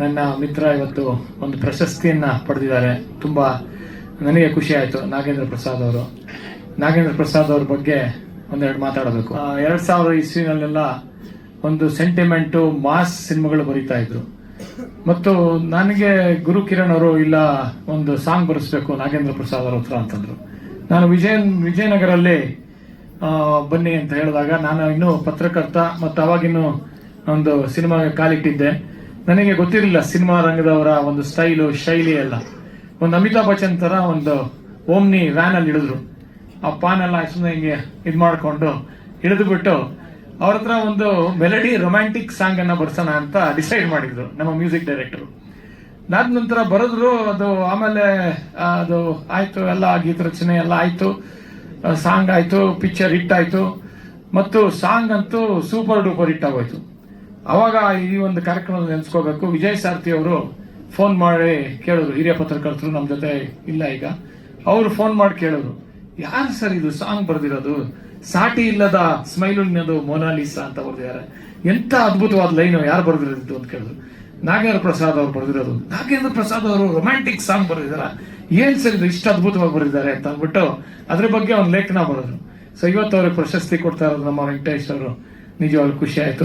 ನನ್ನ ಮಿತ್ರ ಇವತ್ತು ಒಂದು ಪ್ರಶಸ್ತಿಯನ್ನ ಪಡೆದಿದ್ದಾರೆ. ತುಂಬಾ ನನಗೆ ಖುಷಿ ಆಯಿತು. ನಾಗೇಂದ್ರ ಪ್ರಸಾದ್ ಅವರು. ನಾಗೇಂದ್ರ ಪ್ರಸಾದ್ ಅವ್ರ ಬಗ್ಗೆ ಒಂದೆರಡು ಮಾತಾಡಬೇಕು. ಎರಡು ಸಾವಿರ ಇಸ್ವಿನಲ್ಲೆಲ್ಲ ಒಂದು ಸೆಂಟಿಮೆಂಟು ಮಾಸ್ ಸಿನಿಮಾಗಳು ಬರೀತಾ ಇದ್ರು. ಮತ್ತು ನನಗೆ ಗುರು ಕಿರಣ್ ಅವರು ಇಲ್ಲ, ಒಂದು ಸಾಂಗ್ ಬರೆಸ್ಬೇಕು ನಾಗೇಂದ್ರ ಪ್ರಸಾದ್ ಅವ್ರ ಹತ್ರ ಅಂತಂದ್ರು. ನಾನು ವಿಜಯ ವಿಜಯನಗರಲ್ಲಿ ಬನ್ನಿ ಅಂತ ಹೇಳಿದಾಗ ನಾನು ಇನ್ನೂ ಪತ್ರಕರ್ತ ಮತ್ತು ಅವಾಗಿನ್ನೂ ಒಂದು ಸಿನಿಮಾಗೆ ಕಾಲಿಟ್ಟಿದ್ದೆ. ನನಗೆ ಗೊತ್ತಿರಲಿಲ್ಲ ಸಿನಿಮಾ ರಂಗದವರ ಒಂದು ಸ್ಟೈಲು ಶೈಲಿ ಎಲ್ಲ. ಒಂದು ಅಮಿತಾಬ್ ಬಚ್ಚನ್ ತರ ಒಂದು ಓಮ್ನಿ ವ್ಯಾನಲ್ಲಿ ಹಿಡಿದ್ರು ಆ ಪಾನ್ ಎಲ್ಲ ಸುಮ್ಮನೆ ಹಿಂಗೆ ಇದ್ ಮಾಡ್ಕೊಂಡು ಹಿಡಿದುಬಿಟ್ಟು ಅವ್ರ ಹತ್ರ ಒಂದು ಮೆಲಡಿ ರೊಮ್ಯಾಂಟಿಕ್ ಸಾಂಗ್ ಅನ್ನ ಬರ್ಸೋಣ ಅಂತ ಡಿಸೈಡ್ ಮಾಡಿದ್ರು ನಮ್ಮ ಮ್ಯೂಸಿಕ್ ಡೈರೆಕ್ಟರ್ ಅದಾದ ನಂತರ ಬರೆದ್ರು, ಅದು ಆಮೇಲೆ ಅದು ಆಯ್ತು, ಎಲ್ಲ ಗೀತ ರಚನೆ ಎಲ್ಲ ಆಯ್ತು. ಸಾಂಗ್ ಆಯ್ತು ಪಿಕ್ಚರ್ ಹಿಟ್ ಆಯ್ತು. ಮತ್ತು ಸಾಂಗ್ ಅಂತೂ ಸೂಪರ್ ಡೂಪರ್ ಹಿಟ್ ಆಗೋಯ್ತು. ಅವಾಗ ಈ ಒಂದು ಕಾರ್ಯಕ್ರಮ ನೆನೆಸ್ಕೋಬೇಕು. ವಿಜಯ್ ಸಾರ್ಥಿ ಅವರು ಫೋನ್ ಮಾಡಿ ಕೇಳಿದ್ರು. ಹಿರಿಯ ಪತ್ರಕರ್ತರು ನಮ್ಮ ಜೊತೆ ಇಲ್ಲ ಈಗ. ಅವರು ಫೋನ್ ಮಾಡಿ ಕೇಳಿದ್ರು. ಯಾರು ಸರ್ ಇದು ಸಾಂಗ್ ಬರೆದಿರೋದು? ಸಾಟಿ ಇಲ್ಲದ ಸ್ಮೈಲ್ ಮೊನಾಲಿಸಾ ಅಂತ ಬರೆದಿದ್ದಾರೆ. ಎಂತ ಅದ್ಭುತವಾದ ಲೈನು ಯಾರು ಬರೆದಿರೋದು ಅಂತ ಕೇಳಿದ್ರು. ನಾಗೇಂದ್ರ ಪ್ರಸಾದ್ ಅವರು ಬರೆದಿರೋದು. ನಾಗೇಂದ್ರ ಪ್ರಸಾದ್ ಅವರು ರೊಮ್ಯಾಂಟಿಕ್ ಸಾಂಗ್ ಬರೆದಿದಾರ ಏನ್ ಸರ್ ಇದು ಇಷ್ಟು ಅದ್ಭುತವಾಗಿ ಬರೆದಿದ್ದಾರೆ ಅಂತ ಅಂದ್ಬಿಟ್ಟು ಅದ್ರ ಬಗ್ಗೆ ಒಂದು ಲೇಖನ ಬರೆದ್ರು. ಸೊ ಇವತ್ತು ಅವ್ರಿಗೆ ಪ್ರಶಸ್ತಿ ಕೊಡ್ತಾ ಇರೋದು ನಮ್ಮ ವೆಂಕಟೇಶ್ ಅವರು. ನಿಜವಾಗ್ಲೂ ಖುಷಿ ಆಯ್ತು.